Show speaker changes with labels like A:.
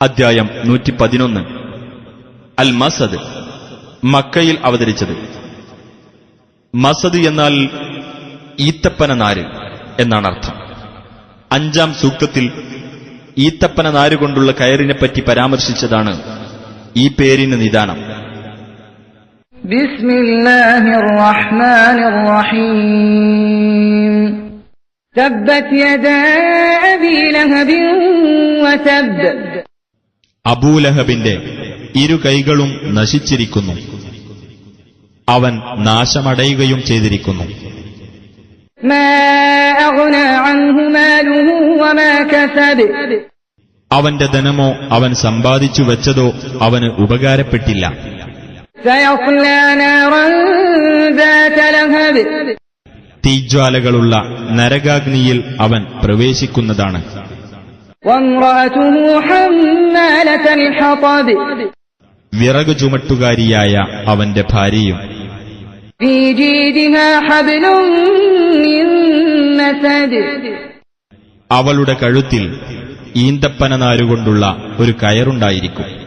A: അദ്ധ്യായം നൂറ്റി പതിനൊന്ന് അൽ മസദ് മക്കയിൽ അവതരിച്ചത് മസദ് എന്നാൽ ഈത്തപ്പന നാര് എന്നാണ് അർത്ഥം അഞ്ചാം സൂക്തത്തിൽ ഈത്തപ്പന നാര് കൊണ്ടുള്ള കയറിനെപ്പറ്റി പരാമർശിച്ചതാണ് ഈ പേരിന് നിദാനം
B: بسم الله الرحمن الرحيم تبت يدا أبي لهب وتب
A: അബൂലഹബിന്റെ ഇരു കൈകളും നശിച്ചിരിക്കുന്നു. അവൻ നാശമടയുകയും ചെയ്തിരിക്കുന്നു. അവന്റെ ധനമോ അവൻ സമ്പാദിച്ചു വെച്ചതോ അവന് ഉപകാരപ്പെട്ടില്ല. തീജ്വാലകളുള്ള നരകാഗ്നിയിൽ അവൻ പ്രവേശിക്കുന്നതാണ്.
B: ഹം
A: വിറക് ചുമട്ടുകാരിയായ അവന്റെ ഭാര്യയും അവളുടെ കഴുത്തിൽ ഈന്തപ്പന നാരുകൊണ്ടുള്ള ഒരു കയറുണ്ടായിരിക്കും.